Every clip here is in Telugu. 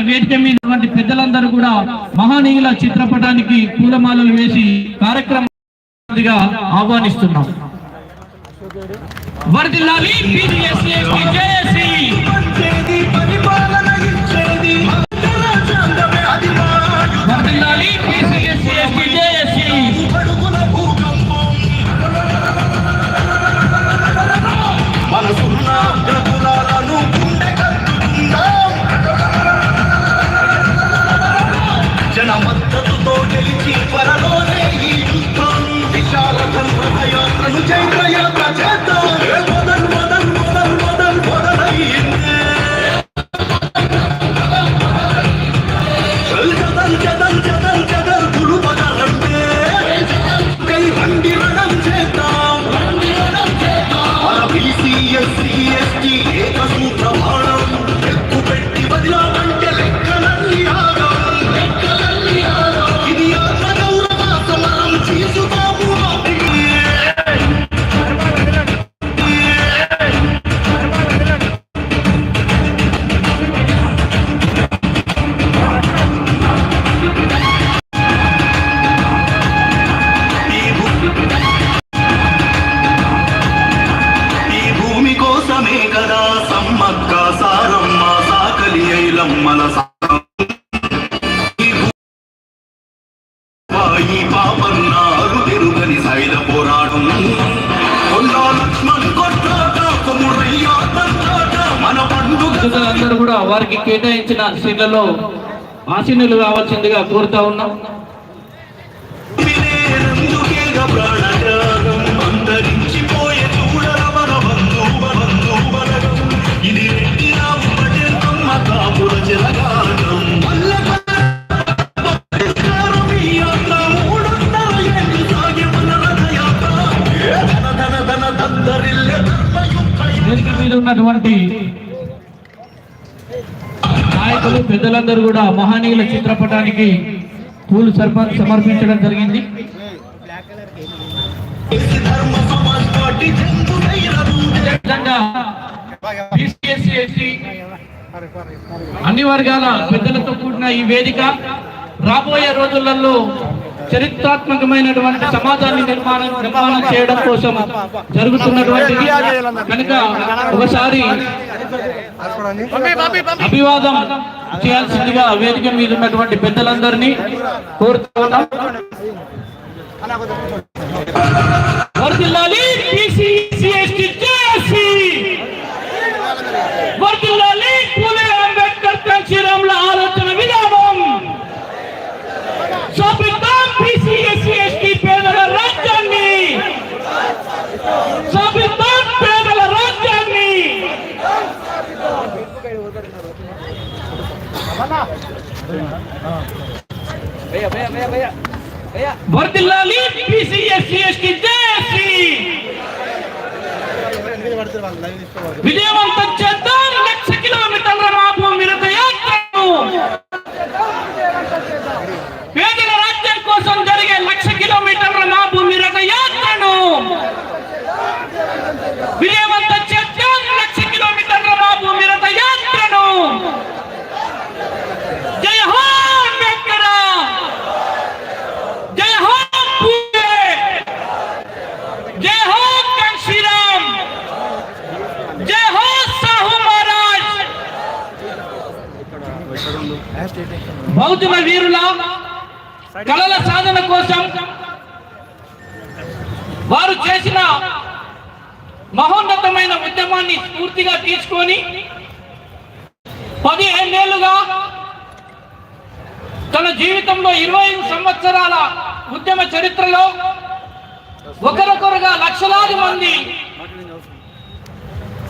వేదిక మీద ఉన్నటువంటి పెద్దలందరూ కూడా మహానీయుల చిత్రపటానికి పూలమాలలు వేసి కార్యక్రమంగా ఆహ్వానిస్తున్నాం వర్ధిల్లాలి PDSA, PJSC. James. కేటాయించిన ఆసీనులు కావాల్సిందిగా కోరుతా ఉన్నాం. పెద్దలందరూ కూడా మహనీయుల చిత్రపటానికి పూలు సర్ప సమర్పించడం జరిగింది. అన్ని వర్గాల పెద్దలతో కూడిన ఈ వేదిక రాబోయే రోజులలో చరిత్రాత్మకమైనటువంటి సమాజాన్ని నిర్మాణం నిర్మాణం చేయడం కోసం జరుగుతున్నటువంటిది కనుక ఒకసారి అభివాదం చేయాల్సిందిగా వేదిక మీద ఉన్నటువంటి పెద్దలందరినీ కోరుతూ ఉన్నాం వర్ధిల్లాలి బీసీ ఎస్టీ వర్ధిల్లాలి బీసీ ఎస్సీ ఎస్టీ జేఏసీ విజయవంతం చేద్దాం కళల సాధన కోసం వారు చేసిన మహోన్నతమైన ఉద్యమాన్ని స్ఫూర్తిగా తీసుకొని పదిహేనేళ్ళుగా తన జీవితంలో ఇరవై ఐదు సంవత్సరాల ఉద్యమ చరిత్రలో ఒకరొకరుగా లక్షలాది మంది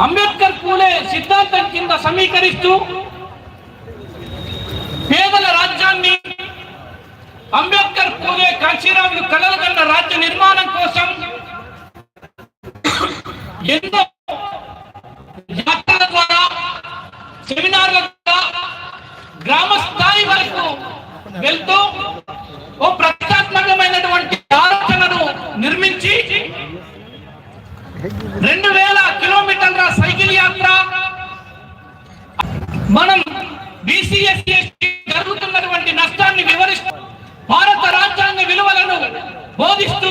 అంబేద్కర్ పూలే సిద్ధాంతం కింద సమీకరిస్తూ పేదల రాజ్యాన్ని అంబేద్కర్ పూలే కాశీరాములు కలలుగన్న రాజ్య నిర్మాణం కోసం ఎన్నో యాత్రల ద్వారా సెమినార్ల ద్వారా గ్రామ స్థాయి వరకు వెళ్తూ ఓ ప్రతిష్టాత్మకమైనటువంటి ఆలోచనను నిర్మించి రెండు వేల కిలోమీటర్ల సైకిల్ యాత్ర మనం బీసీ ఎస్సీ ఎస్టీ జరుగుతున్నటువంటి నష్టాన్ని వివరిస్తూ భారత రాజ్యాంగ విలువలను బోధిస్తూ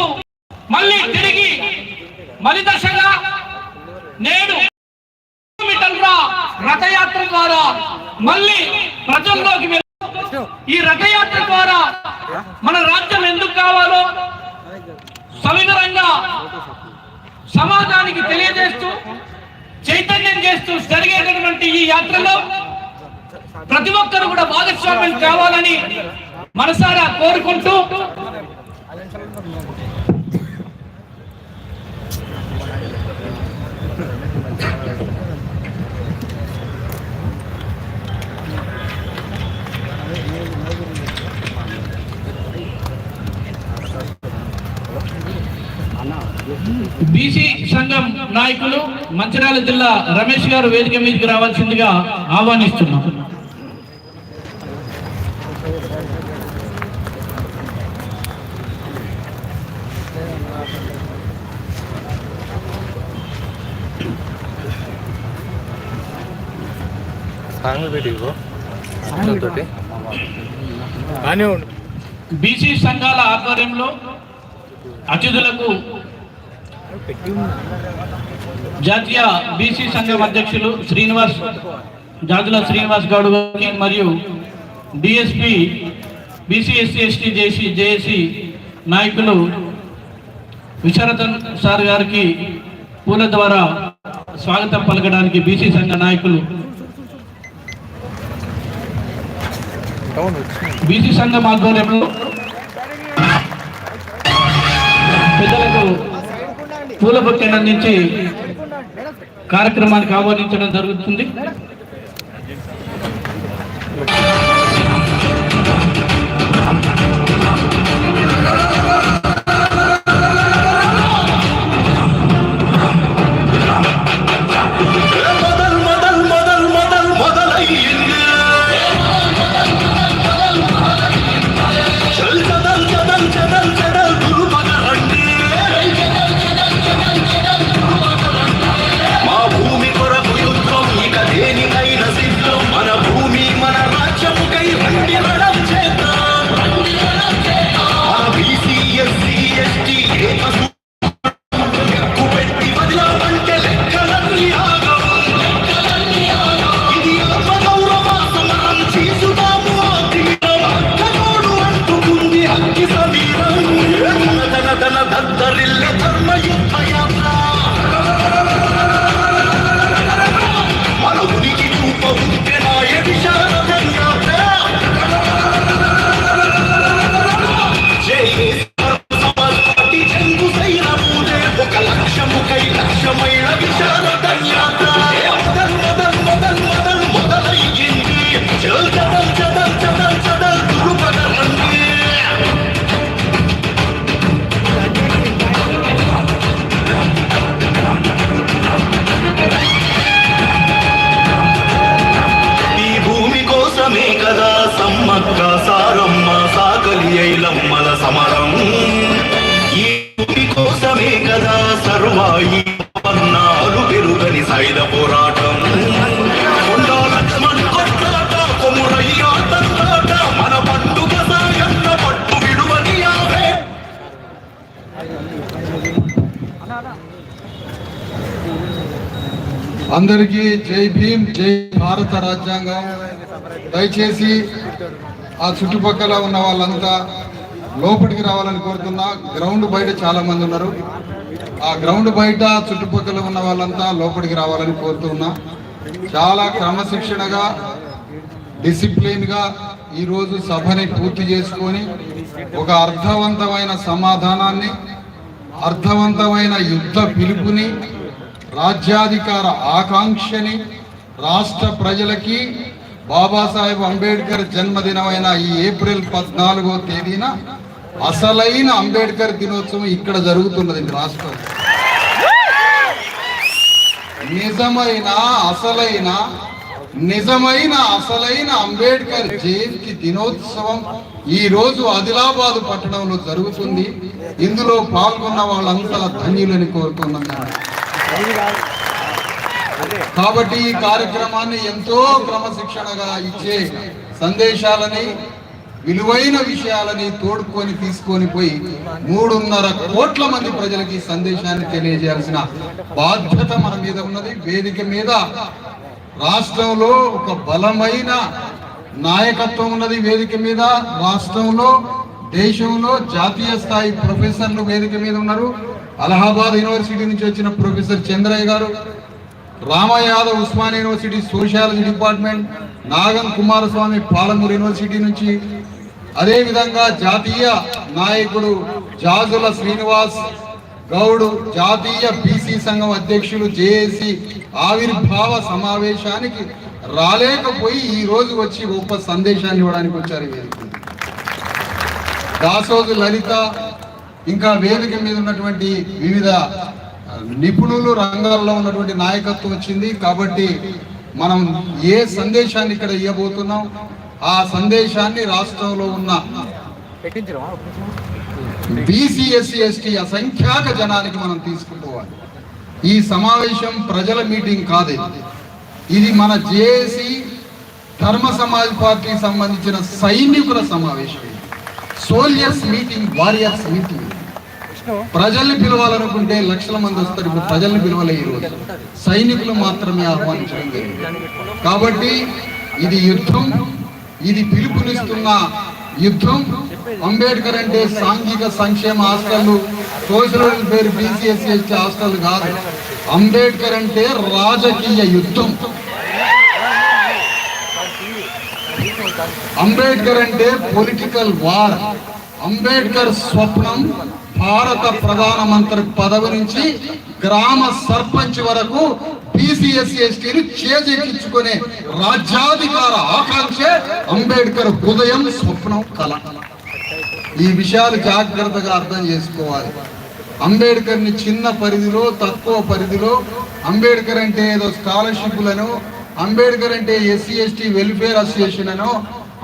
మళ్ళీ తిరిగి మలి దశగా నేడు కిలోమీటర్ల రథయాత్ర ద్వారా మళ్ళీ ప్రజల్లోకి వెళ్- ఈ రథయాత్ర ద్వారా మన రాజ్యం ఎందుకు కావాలో సవివరంగా సమాజానికి తెలియజేస్తూ చైతన్యం చేస్తూ జరిగేటటువంటి ఈ యాత్రలో ప్రతి ఒక్కరు కూడా భాగస్వామ్యం కావాలని మనసారా కోరుకుంటూ బీసీ సంఘం నాయకులు మంచిర్యాల జిల్లా రమేష్ గారు వేదిక మీదకి రావాల్సిందిగా ఆహ్వానిస్తున్నాం. సాంగ్ పెట్టి తోటి. బాగానే ఉండు. బీసీ సంఘాల ఆధ్వర్యంలో అతిథులకు జాతీయ బీసీ సంఘం అధ్యక్షులు శ్రీనివాస్ జాతుల శ్రీనివాస్ గౌడ్ గారికి మరియు DSP BC SC ST JC JAC నాయకులు విశారదన్ సార్ గారికి పూల ద్వారా స్వాగతం పలకడానికి బీసీ సంఘ నాయకులు అవును వచ్చింది బీసీ సంఘం ఆధ్వర్యంలో పెద్దలకు పూల బొక్కెను అందించి కార్యక్రమానికి ఆహ్వానించడం జరుగుతుంది. పండుగ సాయన్న పట్టు విడువని అందరికీ జై భీమ్ జై భారత రాజ్యాంగం. దయచేసి ఆ చుట్టుపక్కల ఉన్న వాళ్ళంతా లోపలికి రావాలని కోరుతున్నా. గ్రౌండ్ బయట చాలా మంది ఉన్నారు. ఆ గ్రౌండ్ బయట చుట్టుపక్కల ఉన్న వాళ్ళంతా లోపలికి రావాలని కోరుతున్నా. చాలా క్రమశిక్షణగా డిసిప్లిన్గా ఈరోజు సభని పూర్తి చేసుకొని ఒక అర్థవంతమైన సమాధానాన్ని అర్థవంతమైన యుద్ధ పిలుపుని రాజ్యాధికార ఆకాంక్షని రాష్ట్ర ప్రజలకి బాబాసాహెబ్ అంబేద్కర్ జన్మదినమైన ఈ ఏప్రిల్ పద్నాలుగో తేదీన అసలైన అంబేద్కర్ దినోత్సవం ఇక్కడ జరుగుతున్నది రాష్ట్రం. నిజమైన అసలైన నిజమైన అసలైన అంబేద్కర్ జయంతి దినోత్సవం ఈ రోజు ఆదిలాబాద్ పట్టణంలో జరుగుతుంది. ఇందులో పాల్గొన్న వాళ్ళంతా ధన్యులని కోరుతున్నాను కాబట్టి ఈ కార్యక్రమాన్ని ఎంతో క్రమశిక్షణగా ఇచ్చే సందేశాలని విలువైన విషయాలని తోడుకొని తీసుకొని పోయి మూడున్నర కోట్ల మంది ప్రజలకి సందేశాన్ని తెలియజేయాల్సిన బాధ్యత మన మీద ఉన్నది. వేదిక మీద రాష్ట్రంలో ఒక బలమైన నాయకత్వం ఉన్నది వేదిక మీద. రాష్ట్రంలో దేశంలో జాతీయ స్థాయి ప్రొఫెసర్లు వేదిక మీద ఉన్నారు. అలహాబాద్ యూనివర్సిటీ నుంచి వచ్చిన ప్రొఫెసర్ చంద్రయ్య గారు Rama Yadav Osman university sociology department Nagan Kumaraswamy Palamuru university నుంచి అదే విధంగా జాతీయ నాయకుడు జాజుల శ్రీనివాస్ గౌడ్ జాతీయ బీసీ సంఘం అధ్యక్షులు జేఏసీ ఆవిర్భావ సమావేశానికి రాలేకపోయి ఈ రోజు వచ్చి గొప్ప సందేశాన్ని ఇవ్వడానికి వచ్చారు దాసోజు లలిత ఇంకా వేదిక మీద ఉన్నటువంటి వివిధ నిపుణులు రంగాల్లో ఉన్నటువంటి నాయకత్వం వచ్చింది. కాబట్టి మనం ఏ సందేశాన్ని ఇక్కడ ఇవ్వబోతున్నాం ఆ సందేశాన్ని రాష్ట్రంలో ఉన్న బీసీ ఎస్సీ ఎస్టీ అసంఖ్యాక జనానికి మనం తీసుకుపోవాలి. ఈ సమావేశం ప్రజల మీటింగ్ కాదు. ఇది. మన జేఏసీ ధర్మ సమాజ్ పార్టీ సంబంధించిన సైనికుల సమావేశం. Soldiers meeting warriors meeting. ప్రజల్ని పిలవాలనుకుంటే లక్షల మంది వస్తారు. ఇప్పుడు ప్రజల్ని పిలవలే ఈ రోజు. సైనికులు మాత్రమే ఆహ్వానించడం జరిగింది. కాబట్టి ఇది యుద్ధం. ఇది పిలుపునిస్తున్న యుద్ధం. అంబేద్కర్ అంటే సాంఘిక సంక్షేమ హాస్టల్ సోషల్ పేరు బీసీఎస్సీ ఎస్టీ హాస్టల్ కాదు. అంబేద్కర్ అంటే రాజకీయ యుద్ధం. అంబేద్కర్ అంటే పొలిటికల్ వార్. అంబేద్కర్ స్వప్నం భారత ప్రధానమంత్రి పదవి నుంచి గ్రామ సర్పంచ్ వరకు బీసీఎస్సీ ఎస్టీని చేజెక్కించుకునే రాజ్యాధికార ఆకాంక్ష అంబేద్కర్ హృదయం స్వప్నం కళ. ఈ విషయాలు జాగ్రత్తగా అర్థం చేసుకోవాలి. అంబేద్కర్ని చిన్న పరిధిలో తక్కువ పరిధిలో అంబేద్కర్ అంటే ఏదో స్కాలర్షిప్లను అంబేద్కర్ అంటే ఎస్సీ ఎస్టీ వెల్ఫేర్ అసోసియేషన్ అనో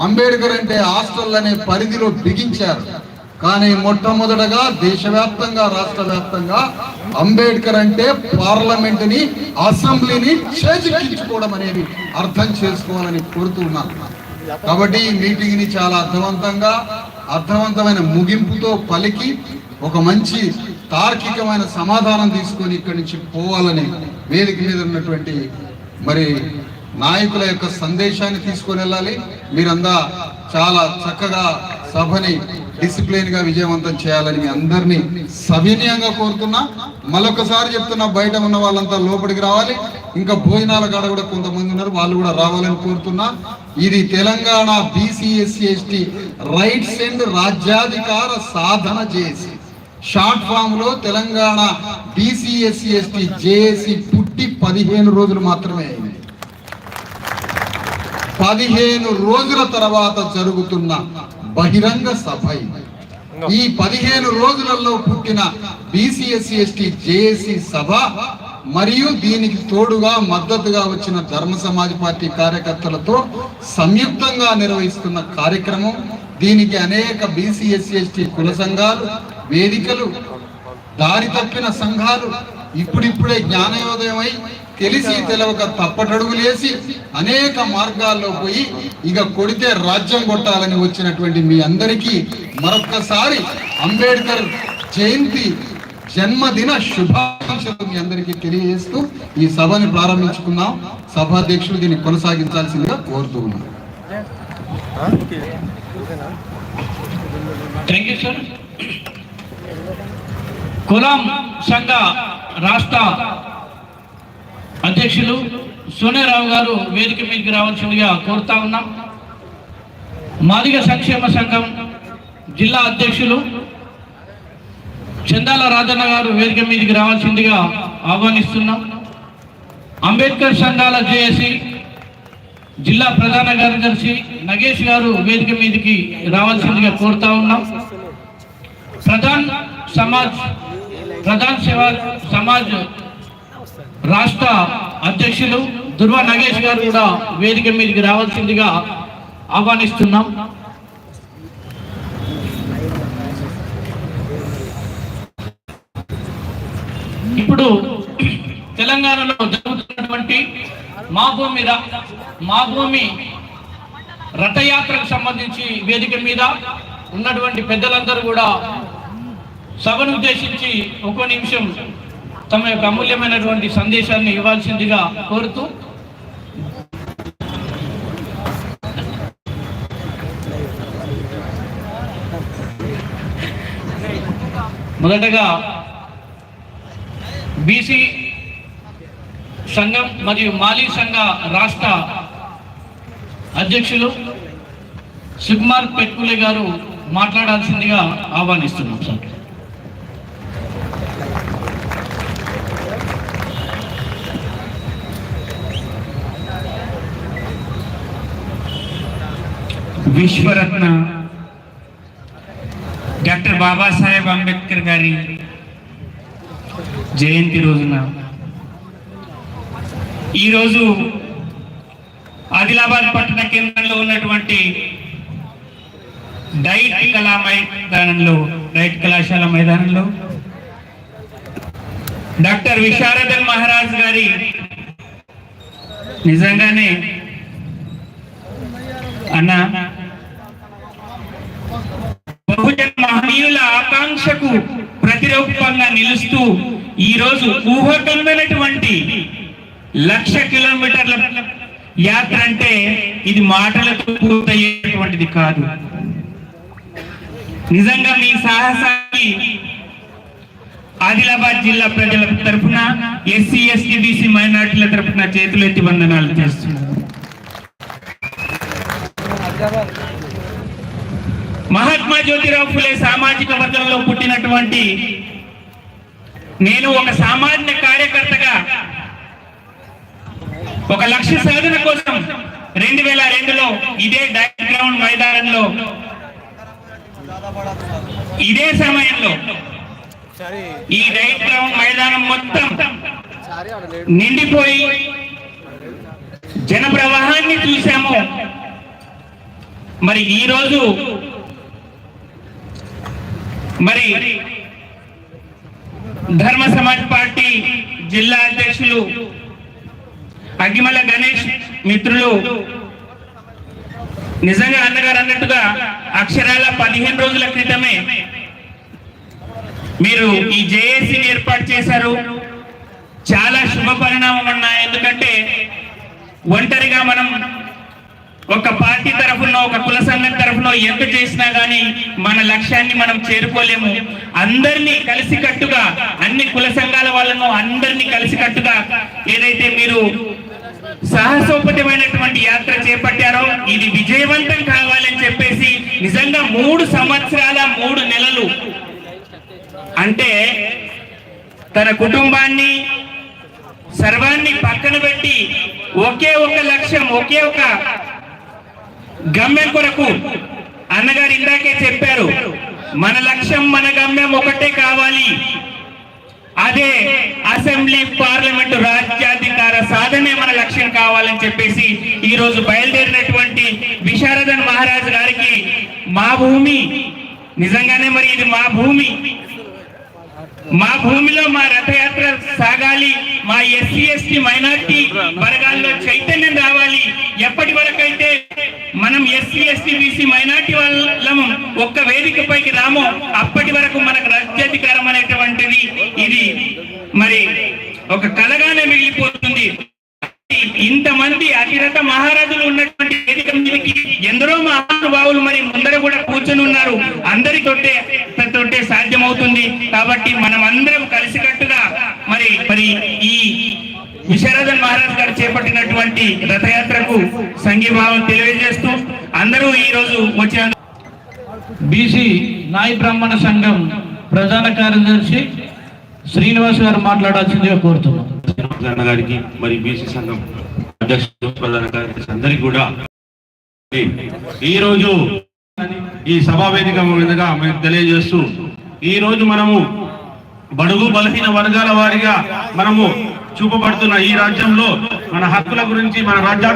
అంబేద్కర్ అంటే హాస్టల్ అనే పరిధిలో బిగించారు. కానీ మొట్టమొదటగా దేశవ్యాప్తంగా రాష్ట్ర వ్యాప్తంగా అంబేద్కర్ అంటే పార్లమెంట్ని అసెంబ్లీని చేజిక్కించుకోవడం అనేది అర్థం చేసుకోవాలని కోరుతున్నాను కాబట్టి ఈ మీటింగ్ని చాలా అర్థవంతంగా అర్థవంతమైన ముగింపుతో పలికి ఒక మంచి తార్కికమైన సమాధానం తీసుకొని ఇక్కడి నుంచి పోవాలని వేదిక మీద ఉన్నటువంటి మరి నాయకుల యొక్క సందేశాన్ని తీసుకొని వెళ్ళాలి. మీరందా చాలా చక్కగా సభని డిసిప్లిన్గా విజయవంతం చేయాలని మీ అందరినీ సవినయంగా కోరుతున్నా. మరొకసారి చెప్తున్నా బయట ఉన్న వాళ్ళంతా లోపలికి రావాలి. ఇంకా భోజనాల కాడ కూడా కొంతమంది ఉన్నారు వాళ్ళు కూడా రావాలని కోరుతున్నా. ఇది Telangana BC SC ST rights and రాజ్యాధికార సాధన చేసి షార్ట్ ఫామ్లో తెలంగాణ బీసీఎస్సీ ఎస్టీ జేఏసీ పుట్టి పదిహేను రోజులు మాత్రమే అయింది. పదిహేను రోజుల తర్వాత జరుగుతున్న బహిరంగ సభ. ఈ పదిహేను రోజులలో పుట్టిన బీసీఎస్సీ ఎస్టీ జేఏసీ సభ మరియు దీనికి తోడుగా మద్దతుగా వచ్చిన ధర్మ సమాజ్ పార్టీ కార్యకర్తలతో సంయుక్తంగా నిర్వహిస్తున్న కార్యక్రమం దీనికి అనేక బీసీఎస్సీ ఎస్టీ కుల సంఘాలు వేదికలు దారి తప్పిన సంఘాలు ఇప్పుడిప్పుడే జ్ఞానయోదయమై తెలిసి తెలవక తప్పటడుగులేసి అనేక మార్గాల్లో పోయి ఇక కొడితే రాజ్యం కొట్టాలని వచ్చినటువంటి మీ అందరికీ మరొక్కసారి అంబేద్కర్ జయంతి జన్మదిన శుభాకాంక్షలు మీ అందరికీ తెలియజేస్తూ ఈ సభని ప్రారంభించుకున్నాం సభాధ్యక్షులు దీన్ని కొనసాగించాల్సిందిగా కోరుతూ ఉన్నాం. Thank you sir. కులం సంఘ రాష్ట్ర అధ్యక్షులు సోనేరావు గారు వేదిక మీదకి రావాల్సిందిగా కోరుతా ఉన్నాం. మాదిగ సంక్షేమ సంఘం జిల్లా అధ్యక్షులు చందాల రాజన్న గారు వేదిక మీదకి రావాల్సిందిగా ఆహ్వానిస్తున్నాం. అంబేద్కర్ సంఘాల జేఏసీ జిల్లా ప్రధాన కార్యదర్శి నగేష్ గారు వేదిక మీదకి రావాల్సిందిగా కోరుతా ఉన్నాం. ప్రధాన్ సమాజ్ ప్రధాన్ సేవా సమాజ్ రాష్ట్ర అధ్యక్షులు దుర్వ నగేష్ గారు కూడా వేదిక మీదకి రావాల్సిందిగా ఆహ్వానిస్తున్నాం. ఇప్పుడు తెలంగాణలో జరుగుతున్నటువంటి మా భూమి మా భూమి రథయాత్రకు సంబంధించి వేదిక మీద ఉన్నటువంటి పెద్దలందరూ కూడా సభను ఉద్దేశించి ఒక్కో నిమిషం తమ యొక్క అమూల్యమైనటువంటి సందేశాన్ని ఇవ్వాల్సిందిగా కోరుతూ మొదటగా బీసీ సంఘం మరియు మాలీ సంఘ రాష్ట్ర అధ్యక్షులు సుకుమార్ పెట్కులే గారు మాట్లాడాల్సిందిగా ఆహ్వానిస్తున్నాం సార్. విశ్వరత్న డాక్టర్ బాబాసాహెబ్ అంబేద్కర్ గారి జయంతి రోజున. ఈరోజు ఆదిలాబాద్ పట్టణ కేంద్రంలో ఉన్నటువంటి డైట్ కళా మైదానంలో డైట్ కళాశాల మైదానంలో డాక్టర్ విశారదన్ మహారాజ్ గారి నిజంగానే అన్న బహుజన మహనీయుల ఆకాంక్షకు ప్రతిరూపంగా నిలుస్తూ ఈ రోజు ఊహకందనటువంటి లక్ష కిలోమీటర్ల యాత్ర అంటే ఇది మాటలతో పూర్తయ్యేటువంటిది కాదు. నిజంగా మీ సాహసాన్ని ఆదిలాబాద్ జిల్లా ప్రజల తరఫున ఎస్సీ ఎస్టీ బీసీ మైనార్టీల తరఫున చేతులెత్తి వందనాలు చేస్తున్నారు జ్యోతిరావు ఫులే సామాజిక వర్గంలో పుట్టినటువంటి నేను ఒక సామాన్య కార్యకర్తగా ఒక లక్ష్య సాధన కోసం రెండు వేల రెండులో ఇదే డైట్ గ్రౌండ్ మైదానంలో ఇదే సమయంలో ఈ డైట్ గ్రౌండ్ మైదానం మొత్తం నిండిపోయి జన ప్రవాహాన్ని చూసాము మరి ఈ రోజు మరి ధర్మ సమాజ్ పార్టీ జిల్లా అధ్యక్షులు అగ్గిమల గణేష్ మిత్రులు నిజంగా అన్నగారు అన్నట్టుగా అక్షరాల పదిహేను రోజుల క్రితమే మీరు ఈ జేఏసీని ఏర్పాటు చేశారు. చాలా శుభ పరిణామం ఉన్నాయి ఎందుకంటే ఒంటరిగా మనం ఒక పార్టీ తరఫున ఒక కుల సంఘం తరఫున ఎంత చేసినా గానీ మన లక్ష్యాన్ని మనం చేరుకోలేము. అందరినీ కలిసికట్టుగా అన్ని కుల సంఘాల వాళ్ళను అందరినీ కలిసికట్టుగా ఏదైతే మీరు సాహసోపతమైనటువంటి యాత్ర చేపట్టారో ఇది విజయవంతం కావాలని చెప్పేసి నిజంగా మూడు సంవత్సరాల మూడు నెలలు. అంటే తన కుటుంబాన్ని సర్వాన్ని పక్కన పెట్టి ఒకే ఒక లక్ష్యం ఒకే ఒక గమ్యం కొరకు అన్నగారు ఇందాకే చెప్పారు మన లక్ష్యం మన గమ్యం ఒకటే కావాలి. అదే అసెంబ్లీ పార్లమెంటు రాజ్యాధికార సాధనే మన లక్ష్యం కావాలని చెప్పేసి ఈ రోజు బయలుదేరినటువంటి విశారదన్ మహారాజ్ గారికి మా భూమి నిజంగానే మరి ఇది మా భూమి. మా భూమిలో మా రథయాత్ర సాగాలి మా ఎస్సీ ఎస్టీ మైనార్టీ వర్గాల్లో చైతన్యం రావాలి. ఎప్పటి వరకైతే మనం ఎస్సీ ఎస్టీ బీసీ మైనార్టీ వాళ్ళము. ఒక్క వేదికపైకి రాము. అప్పటి వరకు మనకు రాజ్యాధికారం అనేటువంటిది ఇది. మరి ఒక కలగానే మిగిలిపోతుంది. ఇంతమంది అతిరథ మహారాజులు ఉన్నటువంటి వేదిక మీదకి ఎందరో మహానుభావులు మరి ముందర కూడా కూర్చొని ఉన్నారు. అందరి తొట్టే తొట్టే సాధ్యమవుతుంది. కాబట్టి మనం అందరం కలిసికట్టుగా మరి మరి ఈ విశారదన్ మహారాజ్ గారు చేపట్టినటువంటి రథయాత్రకు సంఘీభావం తెలియజేస్తూ అందరూ ఈ రోజు వచ్చిన బీసీ నాయ బ్రాహ్మణ సంఘం ప్రధాన కార్యదర్శి శ్రీనివాస్ గారు మాట్లాడాల్సిందిగా కోరుతున్నాం. గారికి మరి బీసీ సంఘం అధ్యక్షుడు ప్రధాన కార్యదర్శి అందరికి కూడా ఈ రోజు ఈ సభా వేదిక మీదుగా మేము తెలియజేస్తూ ఈ రోజు మనము బడుగు బలహీన వర్గాల వారిగా మనము చూపబడుతున్న ఈ రాజ్యంలో మన హక్కుల గురించి మన రాజ్యాంగ